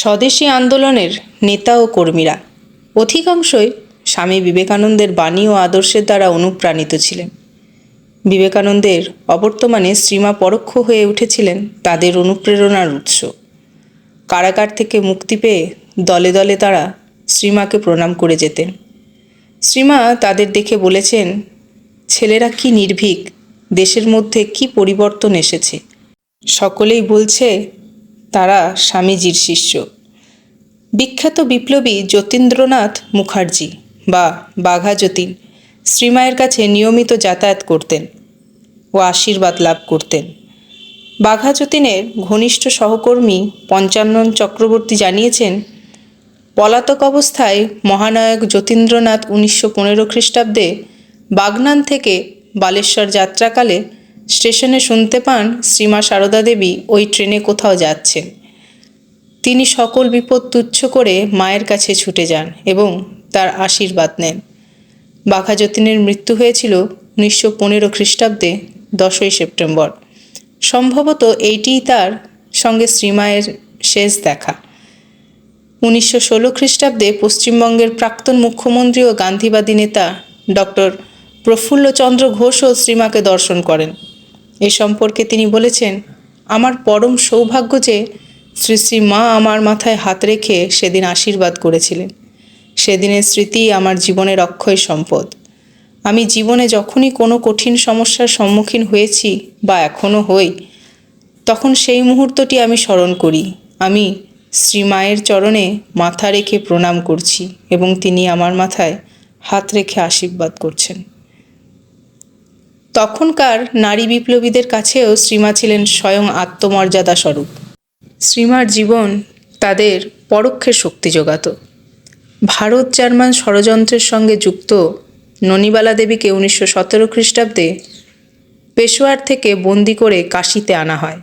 স্বদেশী আন্দোলনের নেতা ও কর্মীরা। অধিকাংশই স্বামী বিবেকানন্দের বাণী ও আদর্শের দ্বারা অনুপ্রাণিত ছিলেন। বিবেকানন্দের অবর্তমানে শ্রীমা পরোক্ষ হয়ে উঠেছিলেন তাদের অনুপ্রেরণার উৎস। কারাগার থেকে মুক্তি পেয়ে দলে দলে তারা শ্রীমাকে প্রণাম করে যেতেন। শ্রীমা তাদের দেখে বলেছেন, ছেলেরা কি নির্ভীক? দেশের মধ্যে কি পরিবর্তন এসেছে? সকলেই বলছে তারা স্বামীজির শিষ্য। বিখ্যাত বিপ্লবী যতীন্দ্রনাথ মুখার্জি বা বাঘা যতীন শ্রীমায়ের কাছে নিয়মিত যাতায়াত করতেন ও আশীর্বাদ লাভ করতেন। বাঘা যতীনের ঘনিষ্ঠ সহকর্মী পঞ্চানন চক্রবর্তী জানিয়েছেন, পলাতক অবস্থায় মহানায়ক যতীন্দ্রনাথ উনিশশো পনেরো খ্রিস্টাব্দে বাগনান থেকে বালেশ্বর যাত্রাকালে স্টেশনে শুনতে পান শ্রীমা সারদা দেবী ওই ট্রেনে কোথাও যাচ্ছেন তিনি সকল বিপদ তুচ্ছ করে মায়ের কাছে ছুটে যান এবং তার আশীর্বাদ নেন। বাঘা যতীনের মৃত্যু হয়েছিল উনিশশো পনেরো খ্রিস্টাব্দে, দশই সেপ্টেম্বর। সম্ভবত এইটিই তার সঙ্গে শ্রীমায়ের শেষ দেখা। উনিশশো ষোলো খ্রিস্টাব্দে পশ্চিমবঙ্গের প্রাক্তন মুখ্যমন্ত্রী ও গান্ধীবাদী নেতা ডক্টর প্রফুল্লচন্দ্র ঘোষও শ্রীমাকে দর্শন করেন। এ সম্পর্কে তিনি বলেছেন, আমার পরম সৌভাগ্য যে শ্রী শ্রী মা আমার মাথায় হাত রেখে সেদিন আশীর্বাদ করেছিলেন। সেদিনের স্মৃতি আমার জীবনের অক্ষয় সম্পদ। আমি জীবনে যখনই কোনো কঠিন সমস্যার সম্মুখীন হয়েছি বা এখনও হই, তখন সেই মুহূর্তটি আমি স্মরণ করি। আমি শ্রীমায়ের চরণে মাথা রেখে প্রণাম করছি এবং তিনি আমার মাথায় হাত রেখে আশীর্বাদ করছেন। তখনকার নারী বিপ্লবীদের কাছেও শ্রীমা ছিলেন স্বয়ং আত্মমর্যাদা স্বরূপ। শ্রীমার জীবন তাদের পরোক্ষে শক্তি যোগাত। ভারত জার্মান ষড়যন্ত্রের সঙ্গে যুক্ত ননিবালা দেবীকে উনিশশো সতেরো খ্রিস্টাব্দে পেশোয়ার থেকে বন্দি করে কাশিতে আনা হয়।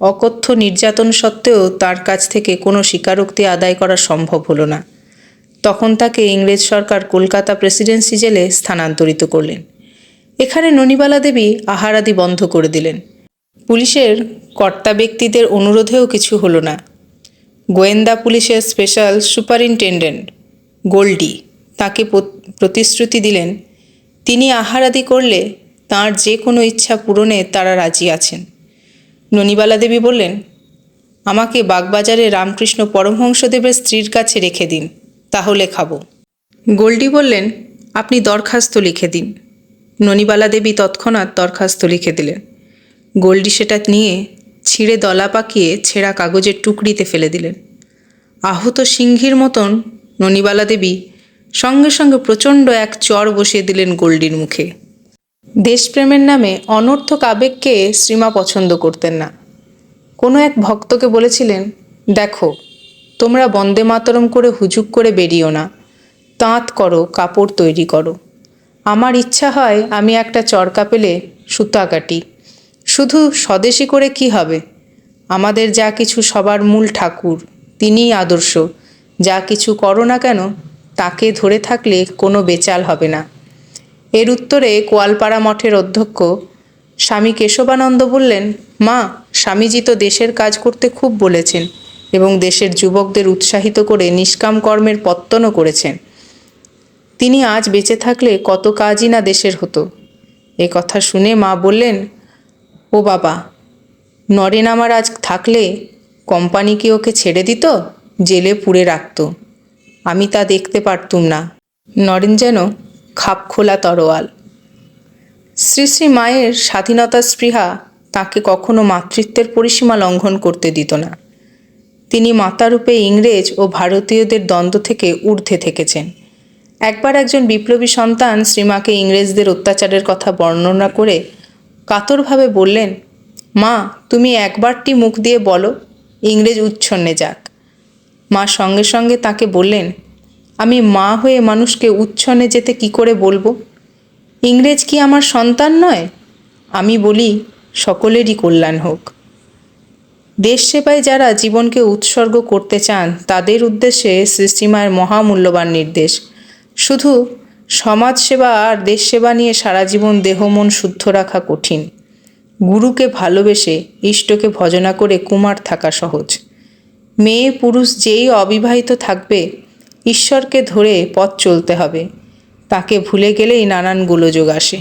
অকথ্য নির্যাতন সত্ত্বেও তার কাছ থেকে কোনো স্বীকারোক্তি আদায় করা সম্ভব হলো না। তখন তাকে ইংরেজ সরকার কলকাতা প্রেসিডেন্সি জেলে স্থানান্তরিত করলেন। এখানে ননিবালা দেবী আহারাদি বন্ধ করে দিলেন। পুলিশের কর্তা ব্যক্তিদের অনুরোধেও কিছু হলো না। গোয়েন্দা পুলিশের স্পেশাল সুপারিনটেন্ডেন্ট গোল্ডি তাকে প্রতিশ্রুতি দিলেন, তিনি আহারাদি করলে তার যে কোনো ইচ্ছা পূরণে তারা রাজি আছেন। ননিবালা দেবী বললেন, আমাকে বাগবাজারে রামকৃষ্ণ পরমহংসদেবের স্ত্রীর কাছে রেখে দিন, তাহলে খাব। গোল্ডি বললেন, আপনি দরখাস্ত লিখে দিন। ননিবালা দেবী তৎক্ষণাৎ দরখাস্ত লিখে দিলেন। গোল্ডি সেটা নিয়ে ছিঁড়ে দলা পাকিয়ে ছেঁড়া কাগজের টুকরিতে ফেলে দিলেন। আহত সিংহীর মতন ননিবালা দেবী সঙ্গে সঙ্গে প্রচণ্ড এক চর বসিয়ে দিলেন গোল্ডির মুখে। দেশপ্রেমের নামে অনর্থক আবেগকে শ্রীমা পছন্দ করতেন না। কোনো এক ভক্তকে বলেছিলেন, দেখো, তোমরা বন্দে মাতরম করে হুজুক করে বেরিও না। তাঁত করো, কাপড় তৈরি করো। আমার ইচ্ছা হয় আমি একটা চরকা পেলে সুতা কাটি। শুধু স্বদেশী করে কি হবে? আমাদের যা কিছু সবার মূল ঠাকুর, তিনিই আদর্শ। যা কিছু করো না কেন, তাকে ধরে থাকলে কোনো বেচাল হবে না। এর উত্তরে কোয়ালপাড়া মঠের অধ্যক্ষ স্বামী কেশবানন্দ বললেন, মা, স্বামীজি তো দেশের কাজ করতে খুব বলেছেন এবং দেশের যুবকদের উৎসাহিত করে নিষ্কাম কর্মের পত্তনও করেছেন। তিনি আজ বেঁচে থাকলে কত কাজই না দেশের হতো। এ কথা শুনে মা বললেন, ও বাবা, নরেন আমার আজ থাকলে কোম্পানি কি ওকে ছেড়ে দিত? জেলে পুড়ে রাখত। আমি তা দেখতে পারতুম না। নরেন যেন খাপ খোলা তরোয়াল। শ্রী শ্রী মায়ের স্বাধীনতা স্পৃহা তাকে কখনো মাতৃত্বের পরিসীমা লঙ্ঘন করতে দিত না। তিনি মাতারূপে ইংরেজ ও ভারতীয়দের দ্বন্দ্ব থেকে ঊর্ধ্বে থেকেছেন। একবার একজন বিপ্লবী সন্তান শ্রীমাকে ইংরেজদের অত্যাচারের কথা বর্ণনা করে কাতরভাবে বললেন, মা, তুমি একবারটি মুখ দিয়ে বলো, ইংরেজ উচ্ছন্নে যাক। মা সঙ্গে সঙ্গে তাকে বললেন, আমি মা হয়ে মানুষকে উচ্ছন্নে যেতে কি করে বলব? ইংরেজ কি আমার সন্তান নয়? আমি বলি, সকলেরই কল্যাণ হোক। দেশ সেবায় যারা জীবনকে উৎসর্গ করতে চান, তাদের উদ্দেশ্যে সৃষ্টিমায়ের মহামূল্যবান নির্দেশ। শুধু সমাজসেবা আর দেশ সেবা নিয়ে সারা জীবন দেহ মন শুদ্ধ রাখা কঠিন। গুরুকে ভালোবেসে ইষ্টকে ভজনা করে কুমার থাকা সহজ। মেয়ে পুরুষ যেই অবিবাহিত থাকবে, ঈশ্বরকে ধরে পথ চলতে হবে। তাকে ভুলে গেলেই নানান গোলযোগ আসে।